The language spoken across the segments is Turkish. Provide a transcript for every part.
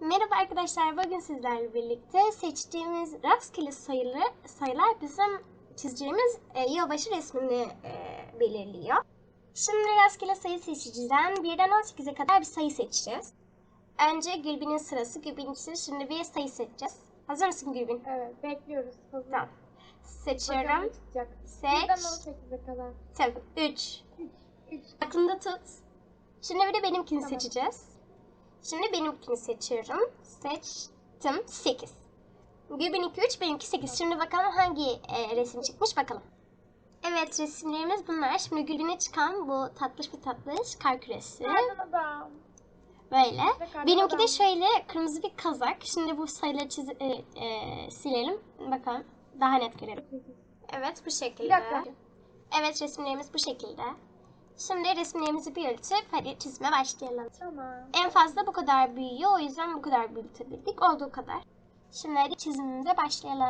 Merhaba arkadaşlar. Bugün sizlerle birlikte seçtiğimiz rastgele sayılı sayılar bizim çizeceğimiz e, yılbaşı resmini e, belirliyor. Şimdi rastgele sayı seçiciden birden 18'e kadar bir sayı seçeceğiz. Önce Gülbin'in sırası. Gülbin için şimdi bir sayı seçeceğiz. Hazır mısın Gülbin? Evet, bekliyoruz. Hazır. Tamam. Seçiyorum. Seç. Birden 18'e kadar. Tabii. 3. 3. Aklında tut. Şimdi bir de benimkini Tamam. seçeceğiz. Şimdi benimkini seçiyorum. Seçtim. 8. Gülbenimki 3, benimki 8. Şimdi bakalım hangi e, resim çıkmış bakalım. Evet resimlerimiz bunlar. Şimdi Gülben'e çıkan bu tatlış bir tatlış kar küresi. Adam? Böyle. Benimki de şöyle kırmızı bir kazak. Şimdi bu sayıları çiz e, e, silelim. Bakalım daha net görelim. Evet bu şekilde. Bir. Evet resimlerimiz bu şekilde. Şimdi resimlerimizi büyütüp hadi çizime başlayalım. Tamam. En fazla bu kadar büyüyor. O yüzden bu kadar büyütebildik. Olduğu kadar. Şimdi hadi çizimimize başlayalım.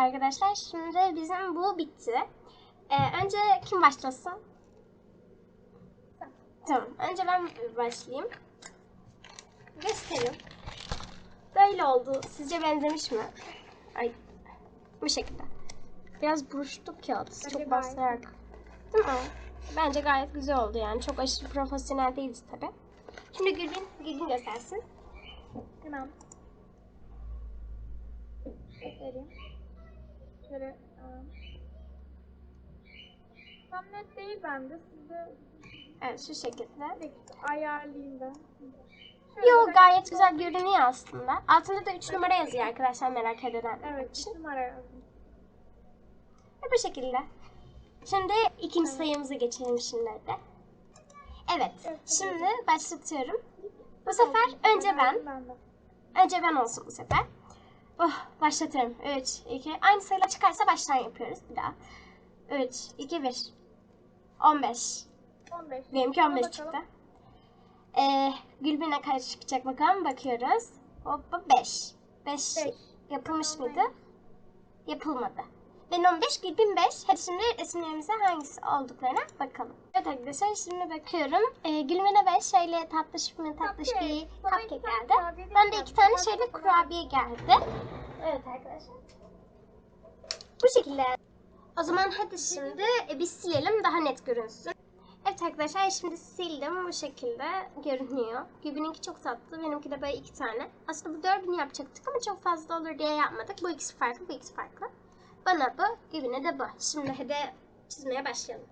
Arkadaşlar şimdi bizim bu bitti. Ee, önce kim başlasın? Tamam. Önce ben başlayayım. Göstereyim. Böyle oldu. Sizce benzemiş mi? Ay. Bu şekilde. Biraz buruştuk kağıt. Bence Çok bastırarak. Değil mi? Bence gayet güzel oldu yani. Çok aşırı profesyonel değiliz tabi. Şimdi Gülbin, Gülbin göstersin. Tamam. Vereyim. Şöyle. aa. Tam net değil bende. Size Evet şu şekilde. ayarlayayım ben. Yo gayet güzel görünüyor aslında. Altında da 3 numara yazıyor arkadaşlar merak edenler Evet, için. bir numara yazdım. Ve bu şekilde. Şimdi ikinci sayımıza geçelim şimdi de. Evet. Evet, Şimdi başlatıyorum. Bu sefer önce ben. Ben de. Önce ben olsun bu sefer. Oh, başlatıyorum. 3, 2. Aynı sayılar çıkarsa baştan yapıyoruz bir daha. 3, 2, 1. 15. 15. Benimki 15 Bakalım. çıktı. Ee, Gülbin'e kaç çıkacak bakalım. Bakıyoruz. Hoppa 5. 5 Beş. yapılmış mıydı? Yapılmadı. Ben 15, Gülbin 5. Hadi şimdi resimlerimize hangisi olduklarına bakalım. Evet arkadaşlar şimdi bakıyorum. Ee, Gülbin'e 5 şöyle tatlış bir tatlış bir cupcake geldi. Ben de iki tane şöyle kurabiye geldi. Evet arkadaşlar. Bu şekilde. O zaman hadi şimdi e, bir silelim daha net görünsün. Evet arkadaşlar şimdi sildim bu şekilde görünüyor. Gübü'nünki çok tatlı benimki de böyle iki tane. Aslında bu dördünü yapacaktık ama çok fazla olur diye yapmadık. Bu ikisi farklı bu ikisi farklı. Bana bu Gübü'ne de bu. Şimdi hadi çizmeye başlayalım.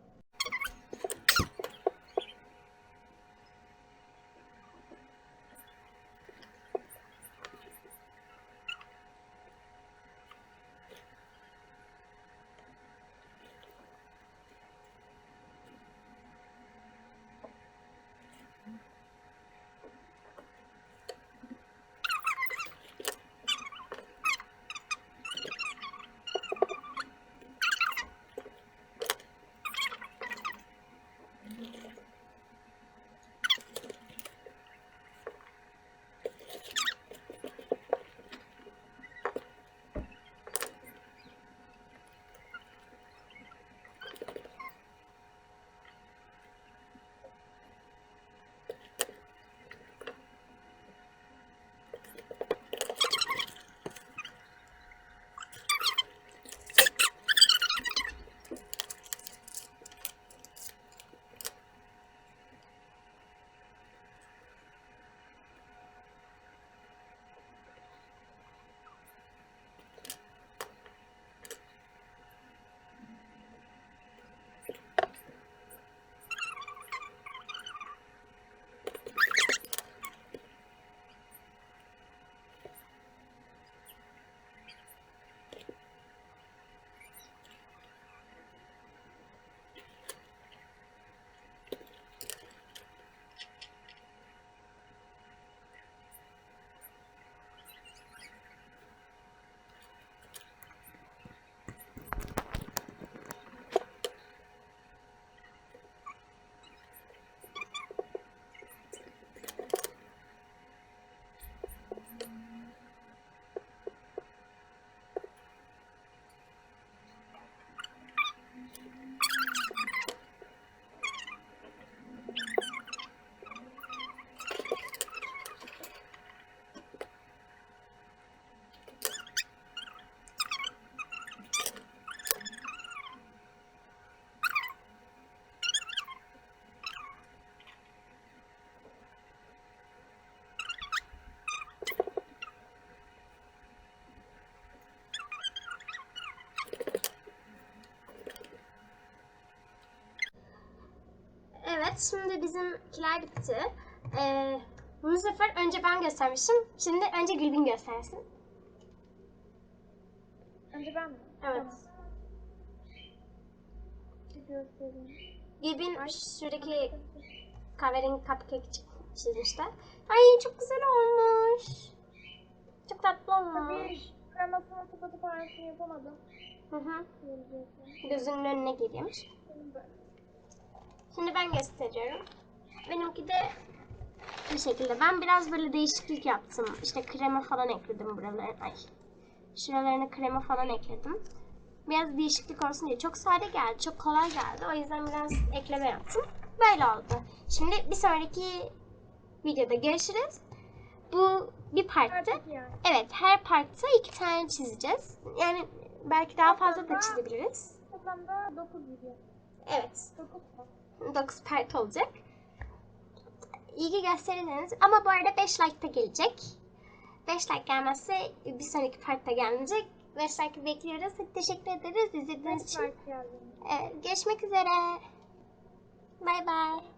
Şimdi bizimkiler bitti. Ee, bu sefer önce ben göstermişim. Şimdi önce Gülbin göstersin. Önce ben mi? Evet. Tamam. Gülbin Ay. şuradaki kahverengi cupcake çizmişler. Ay çok güzel olmuş. Çok tatlı olmuş. Tabii kremasını tıpatıp aynısını yapamadım. Hı hı. Gözünün önüne geliyormuş. Benim böyle. Şimdi ben gösteriyorum. Benimki de bu şekilde. Ben biraz böyle değişiklik yaptım. İşte krema falan ekledim buralara. Ay. Şuralarına krema falan ekledim. Biraz değişiklik olsun diye. Çok sade geldi, çok kolay geldi. O yüzden biraz ekleme yaptım. Böyle oldu. Şimdi bir sonraki videoda görüşürüz. Bu bir yani. Evet, her partta iki tane çizeceğiz. Yani belki daha fazla da çizebiliriz. Toplamda 9 video. Evet, 9 9 part olacak. İlgi gösterirseniz ama bu arada 5 like da gelecek. 5 like gelmezse bir sonraki partta gelmeyecek. 5 like bekliyoruz. Teşekkür ederiz izlediğiniz için. Evet, görüşmek üzere. Bay bay.